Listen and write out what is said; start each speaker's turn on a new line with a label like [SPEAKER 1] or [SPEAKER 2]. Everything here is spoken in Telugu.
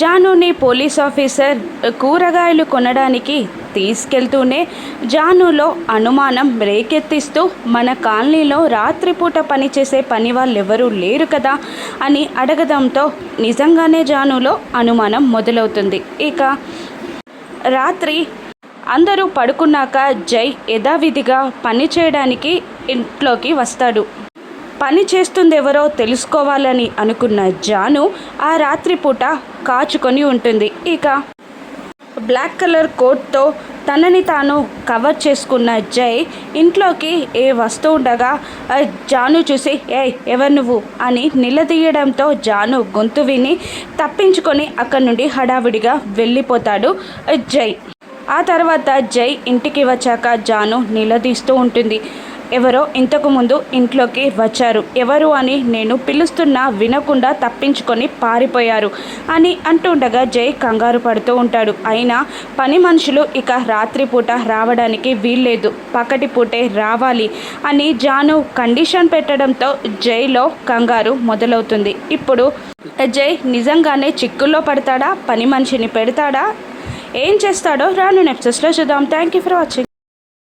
[SPEAKER 1] జానుని పోలీస్ ఆఫీసర్ కూరగాయలు కొనడానికి తీసుకెళ్తూనే జానులో అనుమానం రేకెత్తిస్తూ మన కాలనీలో రాత్రిపూట పనిచేసే పని వాళ్ళు ఎవరూ లేరు కదా అని అడగడంతో నిజంగానే జానులో అనుమానం మొదలవుతుంది. ఇక రాత్రి అందరూ పడుకున్నాక జై యథావిధిగా పని చేయడానికి ఇంట్లోకి వస్తాడు. పని చేస్తుందెవరో తెలుసుకోవాలని అనుకున్న జాను ఆ రాత్రిపూట కాచుకొని ఉంటుంది. ఇక బ్లాక్ కలర్ కోట్తో తనని తాను కవర్ చేసుకున్న జై ఇంట్లోకి ఏ వస్తూ ఉండగా జాను చూసి ఏ ఎవరు నువ్వు? అని నిలదీయడంతో జాను గొంతు విని తప్పించుకొని అక్కడి నుండి హడావిడిగా వెళ్ళిపోతాడు జై. ఆ తర్వాత జై ఇంటికి వచ్చాక జాను నిలదీస్తూ ఉంటుంది. ఎవరో ఇంతకు ముందు ఇంట్లోకి వచ్చారు. ఎవరు అని నేను పిలుస్తున్నా వినకుండా తప్పించుకొని పారిపోయారు అని అంటుండగా జై కంగారు పడుతూ ఉంటాడు. అయినా పని మనుషులు ఇక రాత్రిపూట రావడానికి వీల్లేదు. పకటి పూటే రావాలి అని జాను కండిషన్ పెట్టడంతో జైలో కంగారు మొదలవుతుంది. ఇప్పుడు జై నిజంగానే చిక్కుల్లో పడతాడా? పని మనిషిని పెడతాడా? ఏం చేస్తాడో రాను నెప్సెస్లో చూద్దాం. Thank you for watching